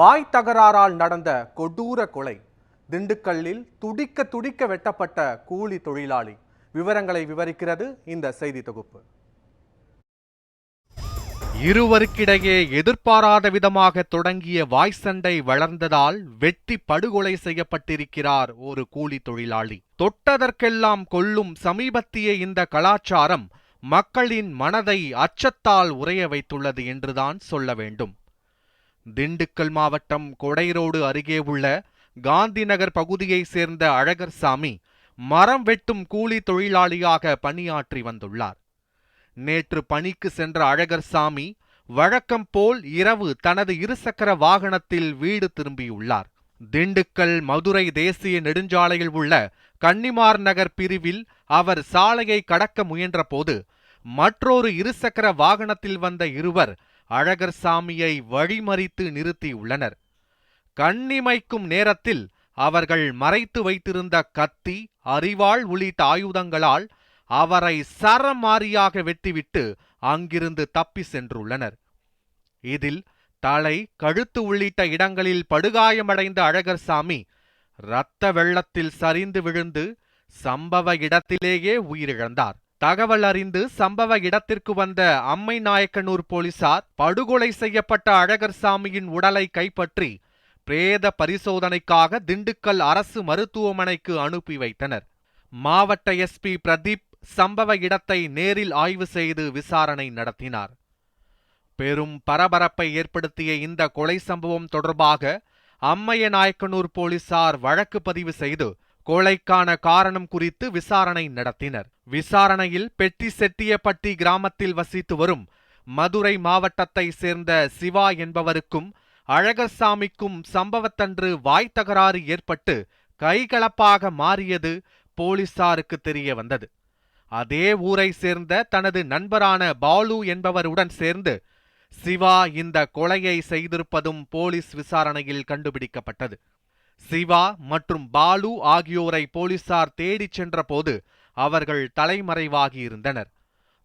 வாய் தகராறால் நடந்த கொடூர கொலை திண்டுக்கல்லில் துடிக்க துடிக்க வெட்டப்பட்ட கூலி தொழிலாளி. விவரங்களை விவரிக்கிறது இந்த செய்தி தொகுப்பு. இருவருக்கிடையே எதிர்பாராத விதமாக தொடங்கிய வாய் சண்டை வளர்ந்ததால் வெட்டி படுகொலை செய்யப்பட்டிருக்கிறார் ஒரு கூலி தொழிலாளி. தொட்டதற்கெல்லாம் கொல்லும் சமீபத்திய இந்த கலாச்சாரம் மக்களின் மனதை அச்சத்தால் உறைய வைத்துள்ளது என்றுதான் சொல்ல வேண்டும். திண்டுக்கல் மாவட்டம் கொடைரோடு அருகே உள்ள காந்திநகர் பகுதியைச் சேர்ந்த அழகர்சாமி மரம் வெட்டும் கூலி தொழிலாளியாக பணியாற்றி வந்துள்ளார். நேற்று பணிக்கு சென்ற அழகர்சாமி வழக்கம் போல் இரவு தனது இருசக்கர வாகனத்தில் வீடு திரும்பியுள்ளார். திண்டுக்கல் மதுரை தேசிய நெடுஞ்சாலையில் உள்ள கன்னிமார் நகர் பிரிவில் அவர் சாலையை கடக்க முயன்றபோது மற்றொரு இருசக்கர வாகனத்தில் வந்த இருவர் அழகர் சாமியை வழிமறித்து நிறுத்தியுள்ளனர். கண்ணிமைக்கும் நேரத்தில் அவர்கள் மறைத்து வைத்திருந்த கத்தி அரிவாள் உள்ளிட்ட ஆயுதங்களால் அவரை சரமாரியாக வெட்டிவிட்டு அங்கிருந்து தப்பி சென்றுள்ளனர். இதில் தலை கழுத்து உள்ளிட்ட இடங்களில் படுகாயமடைந்த அழகர் சாமி இரத்த வெள்ளத்தில் சரிந்து விழுந்து சம்பவ இடத்திலேயே உயிரிழந்தார். தகவல் அறிந்து சம்பவ இடத்திற்கு வந்த அம்மை நாயக்கனூர் போலீசார் படுகொலை செய்யப்பட்ட அழகர்சாமியின் உடலை கைப்பற்றி பிரேத பரிசோதனைக்காக திண்டுக்கல் அரசு மருத்துவமனைக்கு அனுப்பி வைத்தனர். மாவட்ட எஸ்பி பிரதீப் சம்பவ இடத்தை நேரில் ஆய்வு செய்து விசாரணை நடத்தினார். பெரும் பரபரப்பை ஏற்படுத்திய இந்த கொலை சம்பவம் தொடர்பாக அம்மைய நாயக்கனூர் போலீசார் வழக்கு பதிவு செய்து கொலைக்கான காரணம் குறித்து விசாரணை நடத்தினர். விசாரணையில் பெட்டி செட்டியப்பட்டி கிராமத்தில் வசித்து வரும் மதுரை மாவட்டத்தை சேர்ந்த சிவா என்பவருக்கும் அழகர்சாமிக்கும் சம்பவத்தன்று வாய் தகராறு ஏற்பட்டு கைகலப்பாக மாறியது போலீசாருக்கு தெரிய வந்தது. அதே ஊரை சேர்ந்த தனது நண்பரான பாலு என்பவருடன் சேர்ந்து சிவா இந்த கொலையை செய்திருப்பதும் போலீஸ் விசாரணையில் கண்டுபிடிக்கப்பட்டது. சிவா மற்றும் பாலு ஆகியோரை போலீசார் தேடிச் சென்றபோது அவர்கள் தலைமறைவாகியிருந்தனர்.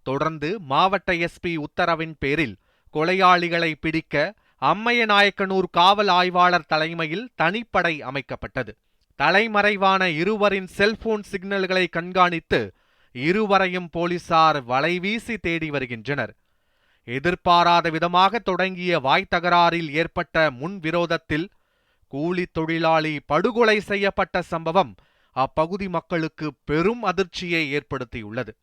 தொடர்ந்து மாவட்ட எஸ்பி உத்தரவின் பேரில் கொலையாளிகளை பிடிக்க அம்மையநாயக்கனூர் காவல் ஆய்வாளர் தலைமையில் தனிப்படை அமைக்கப்பட்டது. தலைமறைவான இருவரின் செல்போன் சிக்னல்களை கண்காணித்து இருவரையும் போலீசார் வலைவீசி தேடி வருகின்றனர். எதிர்பாராத விதமாக தொடங்கிய வாய் தகராறில் ஏற்பட்ட முன் விரோதத்தில் கூலி தொழிலாளி படுகொலை செய்யப்பட்ட சம்பவம் அப்பகுதி மக்களுக்கு பெரும் அதிர்ச்சியை ஏற்படுத்தியுள்ளது.